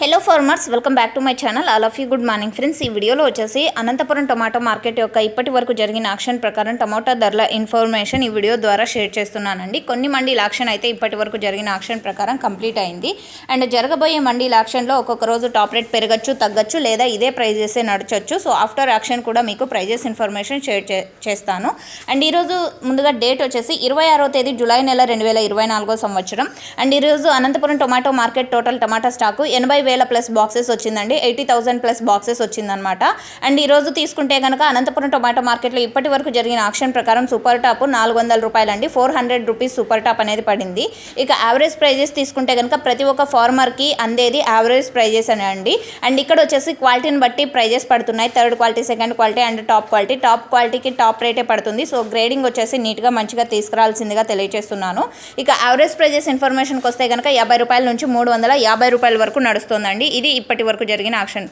Hello farmers welcome back to my channel all of you good morning friends ఈ వీడియోలో వచ్చేసి Anantapuram tomato market యొక్క ఇప్పటి వరకు జరిగిన ఆక్షన్ ప్రకారం టమాటా ధరల ఇన్ఫర్మేషన్ ఈ వీడియో ద్వారా షేర్ చేస్తున్నానండి. కొన్ని మండీల ఆక్షన్ అయితే ఇప్పటి వరకు జరిగిన ఆక్షన్ ప్రకారం కంప్లీట్ అయింది. అండ్ జరగబోయే మండీల ఆక్షన్లో ఒక్కొక్క రోజు టాప్ రేట్ పెరగచ్చు తగ్గచ్చు లేదా ఇదే ప్రైజెసే నడచొచ్చు. సో ఆఫ్టర్ ఆక్షన్ కూడా మీకు ప్రైజెస్ ఇన్ఫర్మేషన్ షేర్ చే- చేస్తాను. అండ్ ఈరోజు ముందుగా డేట్ వచ్చేసి ఇరవై ఆరో తేదీ జూలై నెల రెండు వేల ఇరవై నాలుగో సంవత్సరం. అండ్ ఈరోజు Anantapuram tomato market total tomato stock ఎనభై వేల ప్లస్ బాక్సెస్ వచ్చిందండి. ఎయిటీ థౌసండ్ ప్లస్ బాక్సెస్ వచ్చిందనమాట అండ్ ఈరోజు తీసుకుంటే కనుక అనంతపురం టొమాటో మార్కెట్లో ఇప్పటి వరకు జరిగిన ఆక్షన్ ప్రకారం సూపర్ టాప్ నాలుగు వందల రూపాయలండి. Four hundred rupees super top అనేది పడింది. ఇక యావరేజ్ ప్రైజెస్ తీసుకుంటే కనుక ప్రతి ఒక్క ఫార్మర్కి అందేది యావరేజ్ ప్రైజెస్ అని అండి. అండ్ ఇక్కడ వచ్చేసి క్వాలిటీని బట్టి ప్రైజెస్ పడుతున్నాయి. Third quality second quality and top quality. Top క్వాలిటీకి టాప్ రేటే పడుతుంది. సో గ్రేడింగ్ వచ్చేసి నీట్గా మంచిగా తీసుకురాల్సిందిగా తెలియజేస్తున్నాను. ఇక యావరేజ్ ప్రైజెస్ ఇన్ఫర్మేషన్కి వస్తే కనుక యాభై రూపాయల నుంచి మూడు వందల యాభై రూపాయల వరకు నడుస్తుంది. నడుస్తుందండి ఇది ఇప్పటి వరకు జరిగిన యాక్షన్.